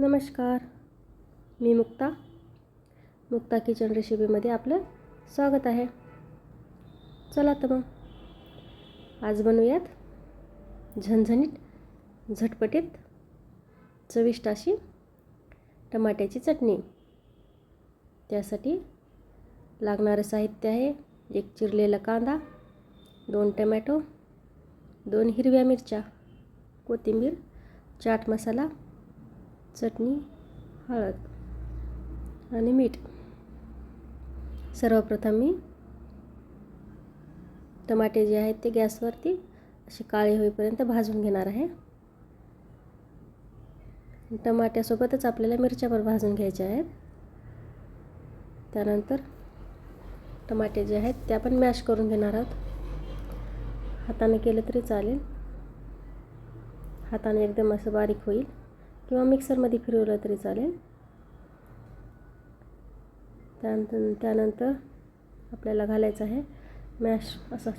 नमस्कार मी मुक्ता. मुक्ता किचन रेसिपीमध्ये आपलं स्वागत आहे. चला तर मग आज बनवूयात झणझणीत झटपटीत चविष्ट अशी टमाट्याची चटणी. त्यासाठी लागणारं साहित्य आहे एक चिरलेला कांदा दोन टमॅटो दोन हिरव्या मिरच्या कोथिंबीर चाट मसाला चटणी हळद आणि मीठ. सर्वप्रथम मी टमाटे जे आहेत ते गॅसवरती असे काळे होईपर्यंत भाजून घेणार आहे. टमाट्यासोबतच आपल्याला मिरच्या पण भाजून घ्यायच्या आहेत. त्यानंतर टमाटे जे आहेत ते आपण मॅश करून घेणार आहोत. हाताने केलं तरी चालेल. हाताने एकदम असं बारीक होईल. किंवा मिक्सरमध्ये फिरवलं तरी चालेल. त्यानंतर त्यानंतर आपल्याला घालायचं आहे मॅश. असं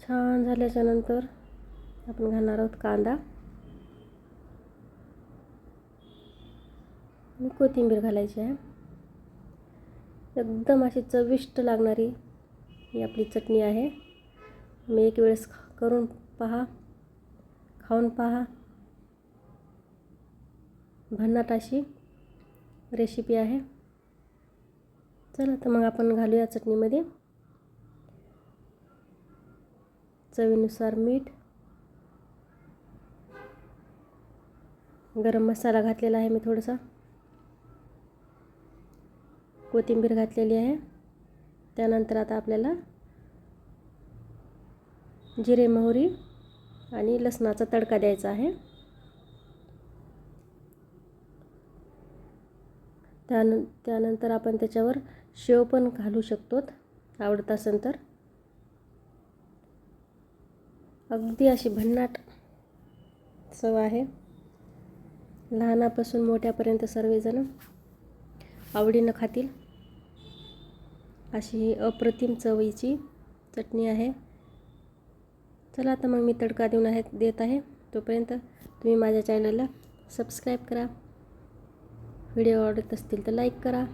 छान झाल्याच्यानंतर आपण घालणार आहोत कांदा. आणि कोथिंबीर घालायची आहे. एकदम अशी चविष्ट लागणारी ही आपली चटणी आहे. मी एक वेळेस करून पहा. खाऊन पहा. भन्नाट अशी रेसिपी आहे. चला तर मग आपण घालूया चटणीमध्ये. चवीनुसार मीठ. गरम मसाला घातलेला आहे मी थोडासा. कोथिंबीर घातलेली आहे. त्यानंतर आता आपल्याला जिरे मोहरी आणि लसणाचा तडका द्यायचा आहे. त्यान त्यानंतर आपण त्याच्यावर शेव पण घालू शकतो. आवडत असेल तर. अगदी अशी भन्नाट चव आहे. लहानापासून मोठ्यापर्यंत सर्वजण आवडीनं खातील. अशी ही अप्रतिम चवीची चटणी आहे. चला आता मग मी तडका देऊन आहे देत आहे. तोपर्यंत तुम्ही माझ्या चॅनलला सबस्क्राईब करा. व्हिडिओ आवडत असतील तर लाईक करा.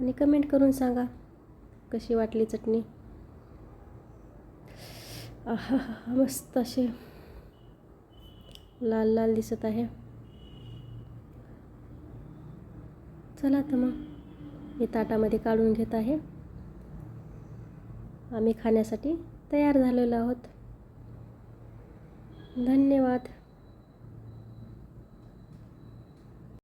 आणि कमेंट करून सांगा कशी वाटली चटणी. आहा मस्त असे. लाल लाल दिसत आहे. चला तर मग. मी ताटामध्ये काढून घेत आहे. आम्ही खाण्यासाठी तयार झालेलो आहोत. धन्यवाद.